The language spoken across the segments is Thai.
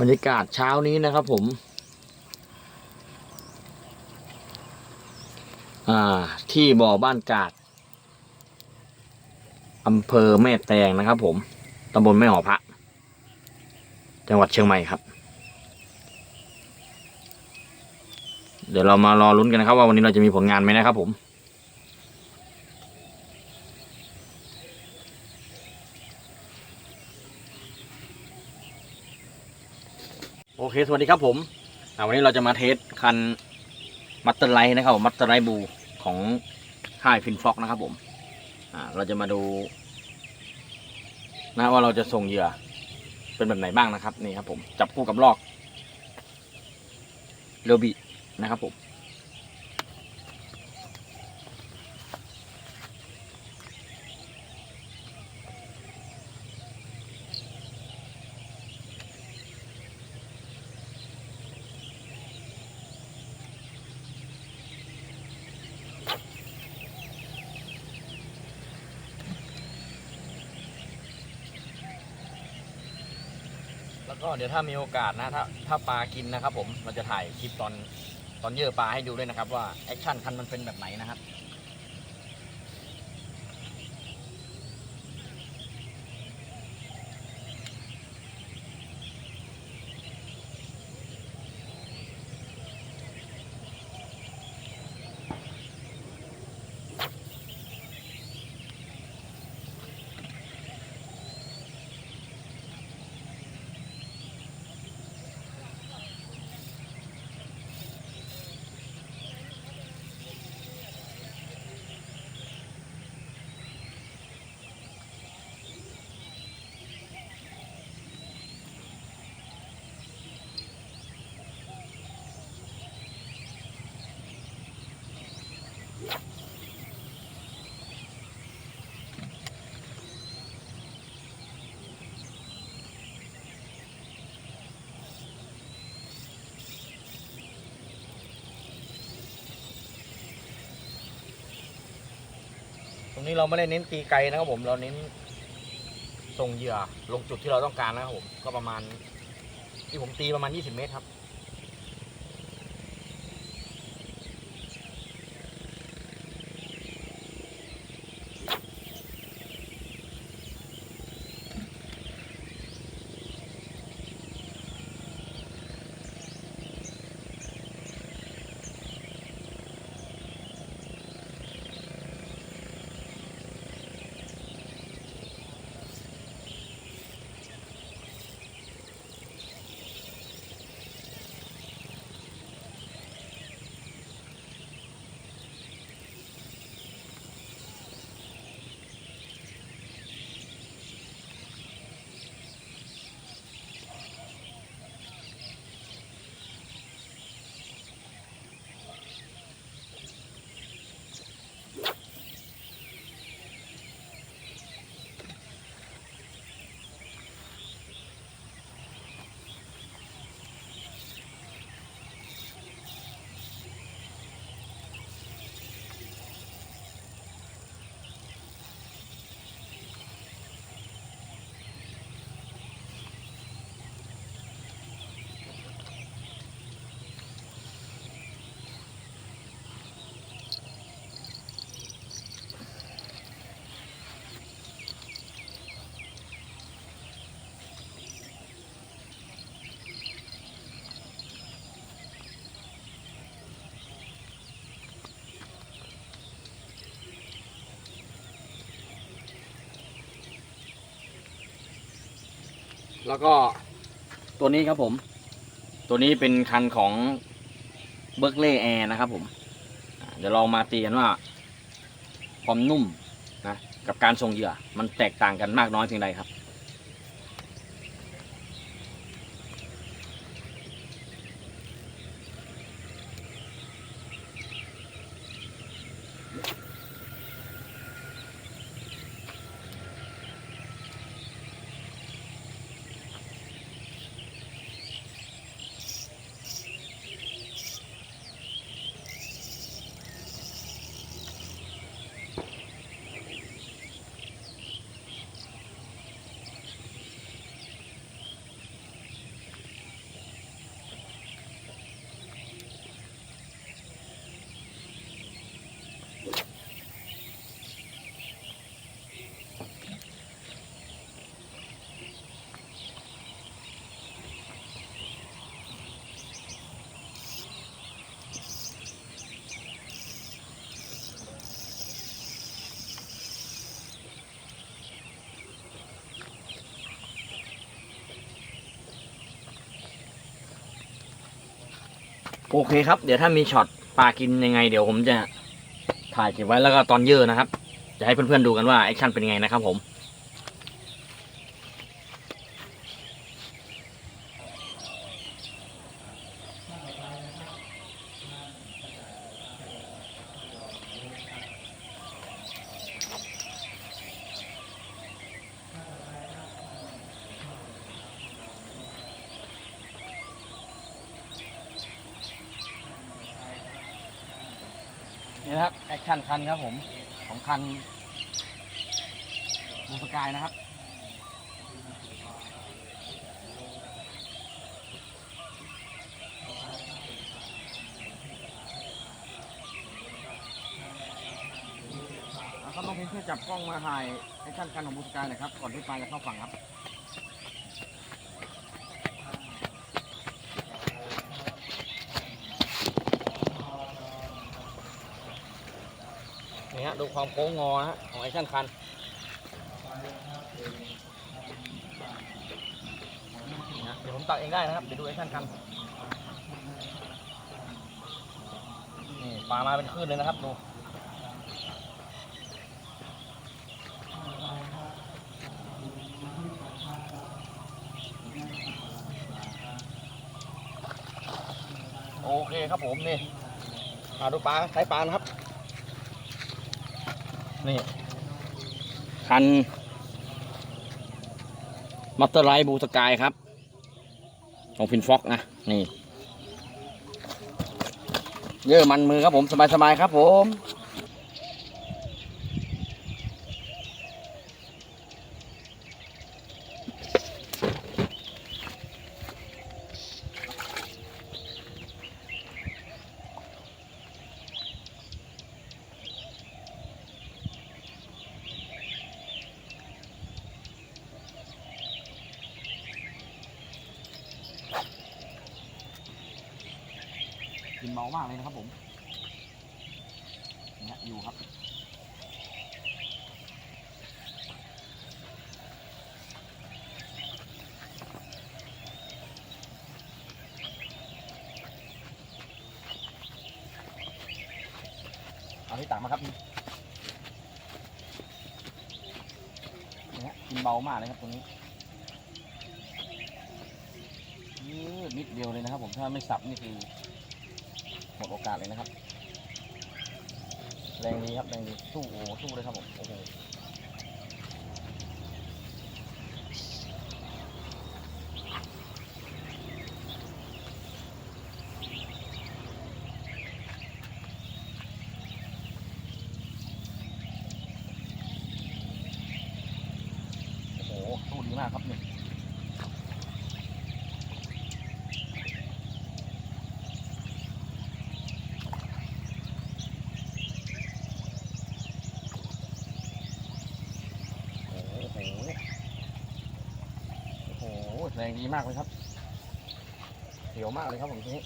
บรรยากาศเช้านี้นะครับผม ที่บ่อบ้านกาดอำเภอแม่แตงนะครับผมตำบลแม่หอพระ จังหวัดเชียงใหม่ครับ เดี๋ยวเรามารอลุ้นกันนะครับ ว่าวันนี้เราจะมีผลงานไหมนะครับผม เคสวัสดีครับผมวันนี้เราจะมาเทสคันมัตเตอร์ไลท์นะครับผมมัตเตอร์ไลท์บูของค่ายฟินฟ็อกนะครับผมเราจะมาดูนะว่าเราจะส่งเหยื่อเป็นแบบไหนบ้างนะครับนี่ครับผมจับคู่กับลอกเรบินะครับผม เดี๋ยวถ้ามีโอกาสนะถ้าถ้าปลากินนะครับ ผมเราจะถ่ายคลิปตอนตอนเยื่อปลาให้ดูด้วยนะครับ ว่าแอคชั่นคันมันเป็นแบบไหนนะครับ นี้เราไม่ได้เน้นตีไกลนะครับผม เราเน้นส่งเหยื่อลงจุดที่เราต้องการนะครับผม ก็ประมาณที่ผมตีประมาณ 20 เมตรครับ แล้วก็ตัวนี้ครับผม ตัวนี้เป็นคันของเบิร์กเล่แอร์นะครับผม เดี๋ยวลองมาตีกันว่า ความนุ่มนะกับการทรงเหยื่อ มันแตกต่างกันมากน้อยเพียงใดครับ โอเคครับ เดี๋ยวถ้ามีช็อตปลากินยังไง เดี๋ยวผมจะถ่ายเก็บไว้แล้วก็ตอนเยอะนะครับ จะให้เพื่อนๆดูกันว่าแอคชั่นเป็นยังไงนะครับผม นี่นะครับแอคชั่นคันครับผมของคันบูสกายนะครับเอาครับน้องพิมช่วยจับกล้องมาถ่ายแอคชั่นคันของบูสกายหน่อยครับก่อนที่ปลาจะเข้าฝั่งครับ ดูความโค้งงอฮะของแอชั่นคันเดี๋ยวผมตักเองได้นะครับเดี๋ยวดูแอคชั่นคันนี่ปลามาเป็นคลื่นเลยนะครับดูโอเคครับผมนี่มาดูปลาใช้ปลานะครับ นี่ คันมัตเตอร์ไลท์บูสกายครับ ของฟินฟ็อกนะ นี่ เยอะมันมือครับผม สบายๆครับผม กินเมามากเลยนะครับผมนี่ฮะอยู่ครับ เอาที่ตักมาครับนี่นี่ฮะกินเบามากเลยครับตรงนี้ยืดนิดเดียวเลยนะครับ ผมถ้าไม่สับนี่คือหมดโอกาสเลยนะครับ แรงดีครับแรงดีสู้โอ้สู้เลยครับผมโอ้โหโอ้โหสู้ดีมากครับนี่ โอ้โห โอ้โห แรงดีมากเลยครับเสียวมากเลยครับผมทีนี้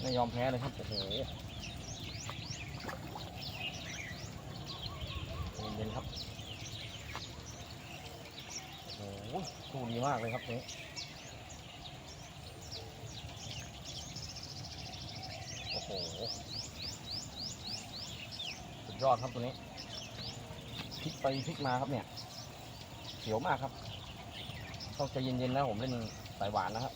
ไม่ยอมแพ้เลยครับโอ้โหเย็นๆครับโอ้โหสู้ดีมากเลยครับทีนี้โอ้โหสุดยอดครับตัวนี้พลิกไปพลิกมาครับเนี่ย เขียวมากครับ ต้องใจเย็นๆนะผมเล่นสายหวานนะครับ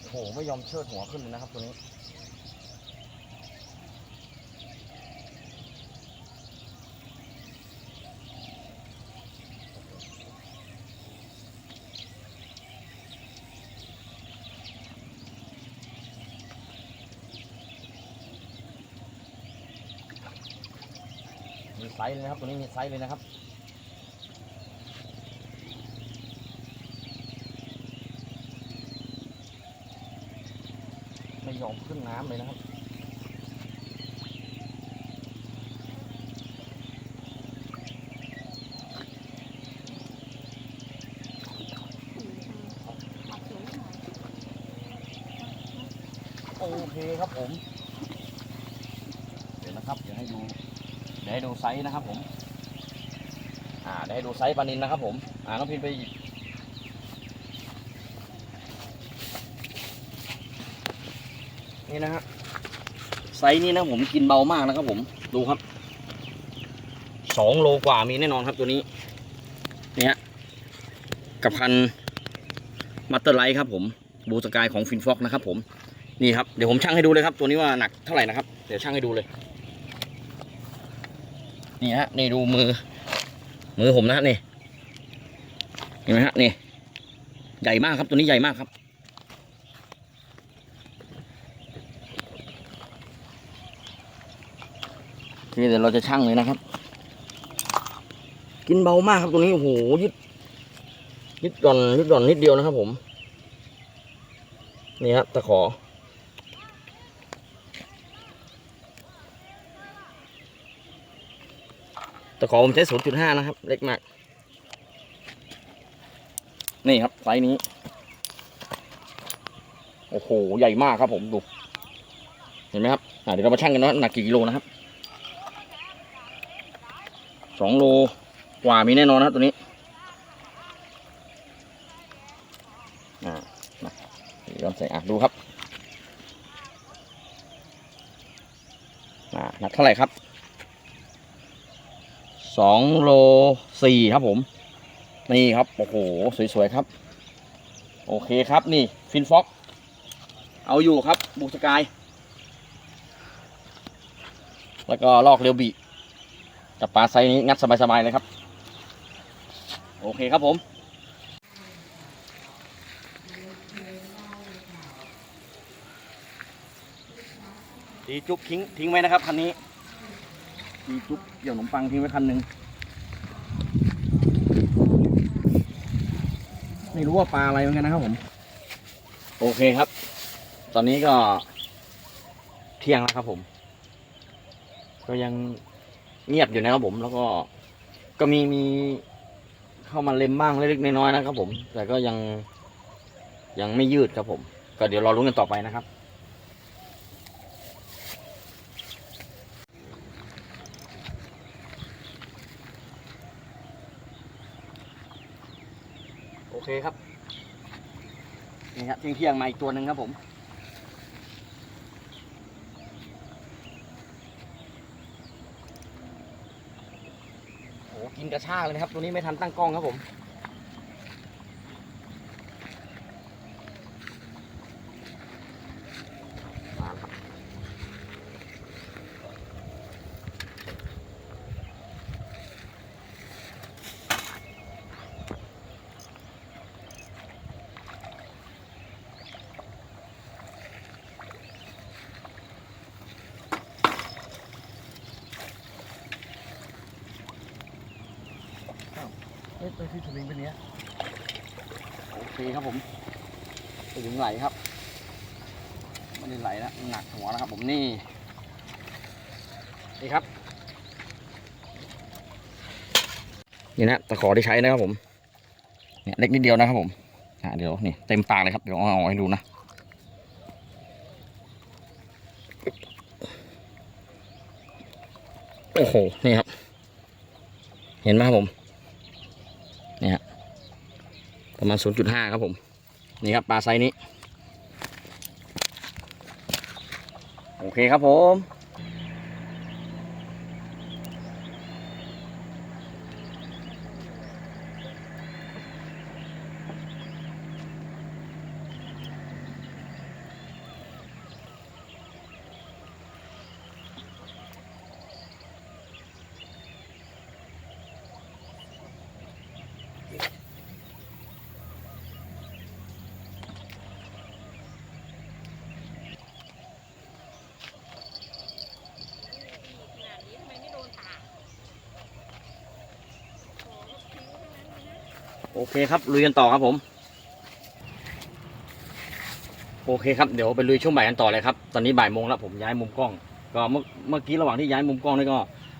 โอ้โหไม่ยอมเชิดหัวขึ้นเลยนะครับตัวนี้มีไซส์เลยนะครับ ตัวนี้มีไซส์เลยนะครับ ไม่ยอมขึ้น น้ำเลยนะครับ โอเคครับผม เดี๋ยวนะครับ เดี๋ยวให้ดู เดี๋ยวให้ดูไซส์นะครับผม อ่า เดี๋ยวให้ดูไซส์ปลานินนะครับผม อ่า น้องพินไป นี่นะฮะไซส์นี้นะผมกินเบามากนะครับผมดูครับสองโลกว่ามีแน่นอนครับตัวนี้เนี่ยกับคันมัตเตอร์ไลท์ครับผมบูสกายของฟินฟอกนะครับผมนี่ครับเดี๋ยวผมชั่งให้ดูเลยครับ ตัวนี้ว่าหนักเท่าไหร่นะครับเดี๋ยวชั่งให้ดูเลย นี่ฮะนี่ดูมือ มือผมนะฮะนี่เห็นไหมฮะนี่ใหญ่มากครับตัวนี้ใหญ่มากครับ โอ เคเดี๋ยวเราจะชั่งเลยนะครับ กินเบามากครับตัวนี้โอ้โหยึดยึดหย่อนยึดหย่อนนิดเดียวนะครับ ผม นี่ครับตะขอ ตะขอผมใช้ศูนย์จุดห้านะครับ เล็กมาก นี่ครับไซส์นี้ โอ้โห ใหญ่มากครับผมดู เห็นไหมครับอ่าเดี๋ยวเรามาชั่งกันว่าหนักกี่กิโลนะครับ สองโลกว่ามีแน่นอนนะตัวนี้อ่ามาย้อนใส่อะดูครับอ่าหนักเท่าไหร่ครับสองโลสี่ครับผม นี่ครับ โอ้โห สวย ๆ ครับ โอเคครับนี่ ฟินฟ็อก เอาอยู่ครับ บูสกาย แล้วก็ลอกเรียวบี กับปลาไซนี้งัดสบายๆเลยครับ โอเคครับผม ตีจุ๊บทิ้งทิ้งไว้นะครับคันนี้ตีจุ๊บเดี่ยวขนมปังทิ้งไว้คันหนึ่งไม่รู้ว่าปลาอะไรเหมือนกันนะครับผม โอเคครับ ตอนนี้ก็เที่ยงแล้วครับผม ก็ยัง เงียบอยู่นะครับผมแล้วก็ก็มีมีเข้ามาเล็มบ้างเล็กๆน้อยๆนะครับผม แต่ก็ยังยังไม่ยืดครับผม ก็เดี๋ยวรอรุ้นกันต่อไปนะครับ โอเคครับนี่ครับเที่ยงเพียงๆมาอีกตัวหนึ่งครับผม กินกระชากเลยนะครับ ตัวนี้ไม่ทันตั้งกล้องครับผม อ๊ะตัวที่สวิงเป็นเนี้ยโอเคครับผมสวิงไหลครับไม่ได้ไหลนะหนักหัวนะครับผมนี่นี่ครับนี่นะตะขอที่ใช้นะครับผมเนี่ยเล็กนิดเดียวนะครับผมอ่าเดี๋ยวนี่เต็มปากเลยครับเดี๋ยวเอาเอาให้ดูนะโอ้โหนี่ครับ เห็นไหมครับผม ประมาณ 0.5 ครับผม นี่ครับปลาไซนี้ โอเคครับผม โอเคครับลุยกันต่อครับผม โอเคครับเดี๋ยวไปลุยช่วงบ่ายกันต่อเลยครับตอนนี้บ่ายโมงแล้วผมย้ายมุมกล้อง ก็เมื่อเมื่อกี้ระหว่างที่ย้ายมุมกล้องนี่ก็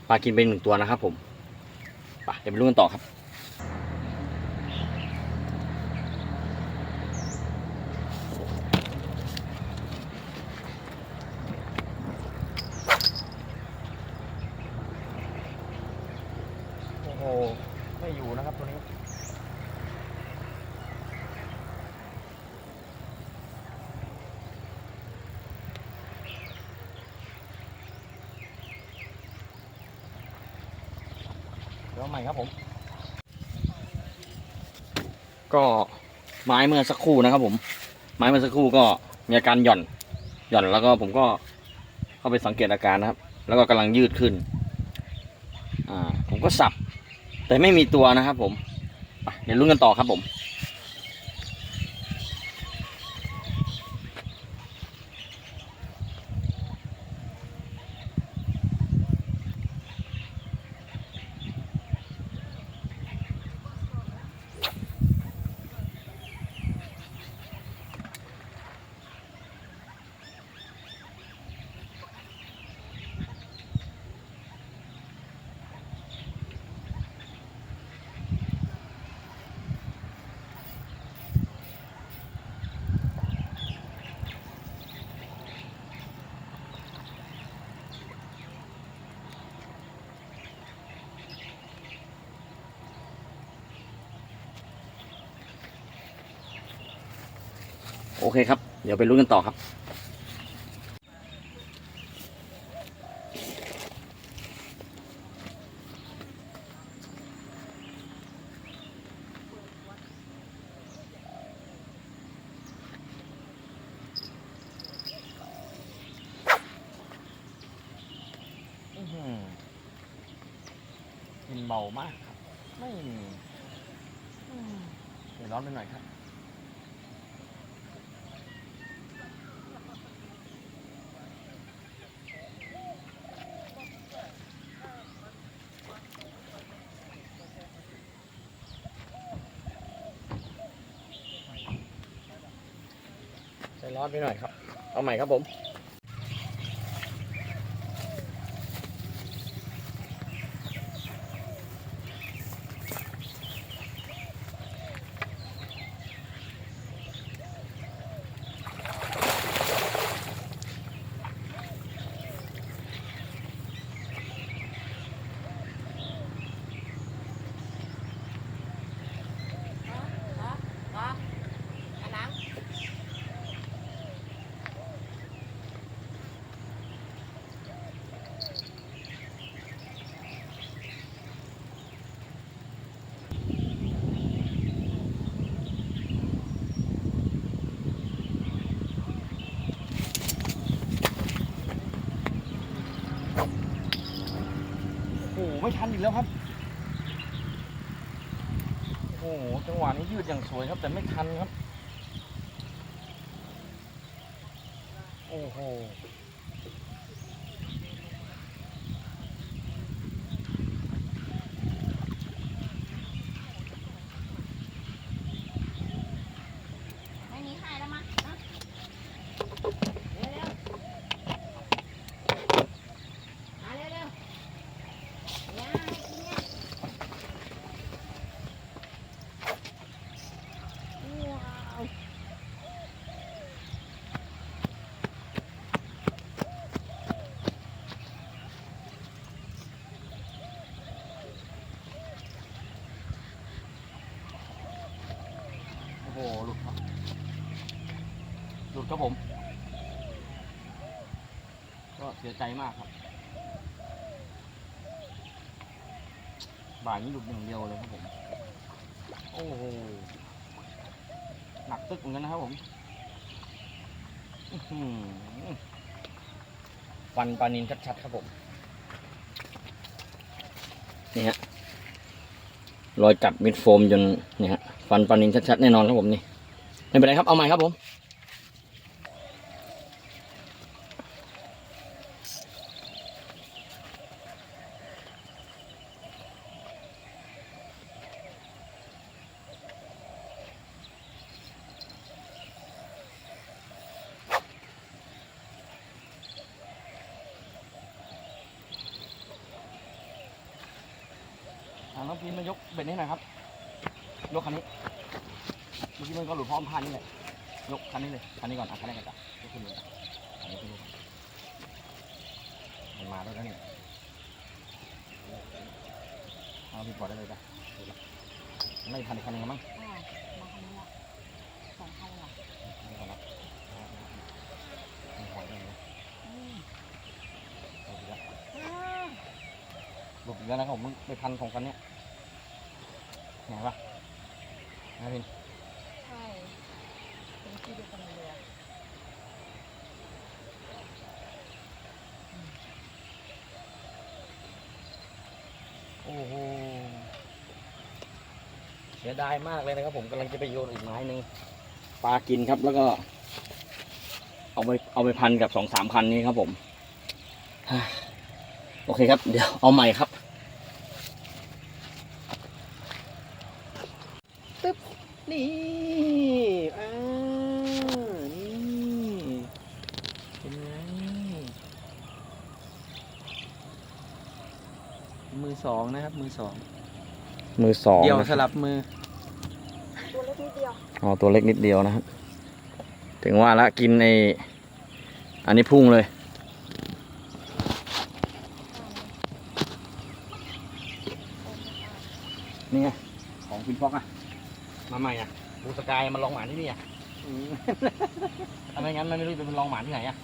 ปลากินไปหนึ่งตัวนะครับผมไปเดี๋ยวไปลุยกันต่อครับ โอ้โห ไม่อยู่นะครับตัวนี้ โาใหม่ครับผม ก็ไม้เมื่อสักครู่นะครับผม ไม้เมื่อสักครู่ก็มีอาการหย่อนหย่อนแล้วก็ผมก็เข้าไปสังเกตอาการนะครับ แล้วก็กำลังยืดขึ้น อ่า ผมก็สับ แต่ไม่มีตัวนะครับผมเดี๋ยวลุ้นกันต่อครับผม อเคครับ เดี๋ยวไปลุ้นกันต่อครับอื้อหือกินเบามากครับ ไม่เดี๋ยวร้อนไปหน่อยครับ ร้อนไปหน่อยครับ เอาใหม่ครับผม ไม่ทันอีกแล้วครับ โอ้โห จังหวะนี้ยืดอย่างสวยครับ แต่ไม่ทันครับ โอ้โห ไม่มีใครแล้วมั้งนะเร็วเร็วมาเร็วเร็วอย่ากินเนี่ยว้าว โอ้โหหลุดครับหลุดครับผม ก็เสียใจมากครับ บ่ายนี้หลุดอย่างเดียวเลยครับผม โอ้โห หนักตึกเหมือนกันนะครับผมฟันปลานินชัดๆครับผม นี่ฮะ รอยกัดมิดโฟมจนนี่ฮะ ฟันปลานินชัดๆแน่นอนครับผมนี่ไม่เป็นไรครับเอาใหม่ครับผมอ่าน้องพีนมายกเบ็ดนี้หน่อยครับ ยกคันนี้เมื่อกี้มันก็หลุดพร้อมพานนี่แหละยกคันนี้เลยคันนี้ก่อนอะคันแรกก่อนจ้ะยกขึ้นเลยจ้ะอันนี้ขึ้นเลยมันมาแล้วนะเนี่ยเอาพี่ปล่อยได้เลยจ้ะไม่ทันอีกคันหนึงแล้วมั้งอ่ามาคันนี้ละสองคันเหรอไม่ก่อนนะไม่ปล่อยได้เลยอืมหลุดอีกแล้วอ่าหลุดอีกแล้วนะครับผมไปพันของคันเนี้ยอไงวะ นะพินใช่เป็นที่เดียวกันเลยอะโอ้โหเสียดายมากเลยนะครับ ผมกำลังจะไปโยนอีกไม้หนึ่งปลากินครับแล้วก็ เอาไปเอาไปพันกับสองสามพันนี้ครับผม โอเคครับ เดี๋ยวเอาใหม่ครับ นี่อ่านี่เป็นไง มือสองนะครับ มือสอง มือสองเดี่ยวนะสลับมือ ตัวเล็กนิดเดียวอ๋อตัวเล็กนิดเดียวนะครับ ถึงว่าละกินในอันนี้พุ่งเลย นี่ไงของฟินฟอกอะมาใหม่อะบูสกายมันลองหมานที่นี่อะทำไมงั้นมันไม่รู้จะเป็นลองหมานที่ไหนอะ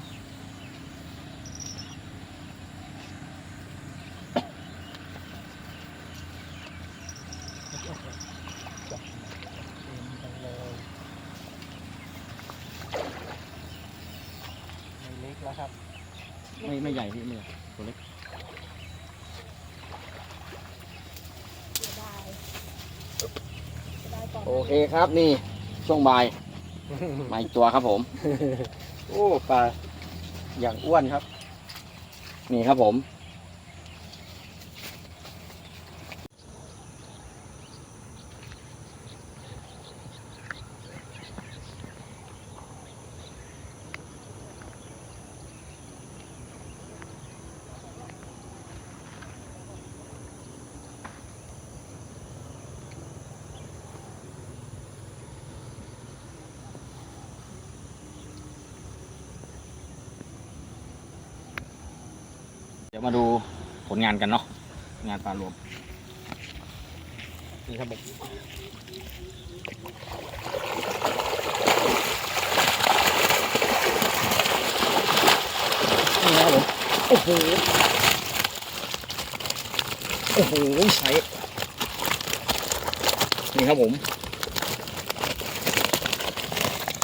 ไม่เล็กแล้วครับ ไม่ไม่ใหญ่พี่ไม่ใหญ่ตัวเล็ก เสียดายเสียดายก่อน โอเคครับนี่ช่วงบ่ายมาอีกตัวครับผม โอ้ปลาอย่างอ้วนครับ นี่ครับผม งานกันเนาะงานปลารวมนี่ครับผมนี่ครับผมโอ้โหโอ้โหใสนี่ครับผม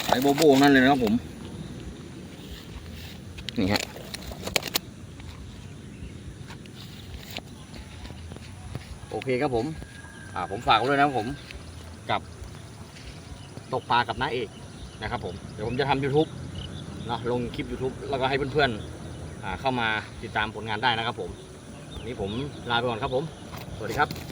ใสโบโบนั่นเลยนะครับผม นี่ฮะ โอเคครับผมอ่าผมฝากไว้ด้วยนะครับผมกับตกปลากับน้าเอกนะครับผมเดี๋ยวผมจะทำ YouTube เนาะลงคลิป YouTube แล้วก็ให้เพื่อนๆเข้ามาติดตามผลงานได้นะครับผมนนี้ผมลาไปก่อนครับผม สวัสดีครับ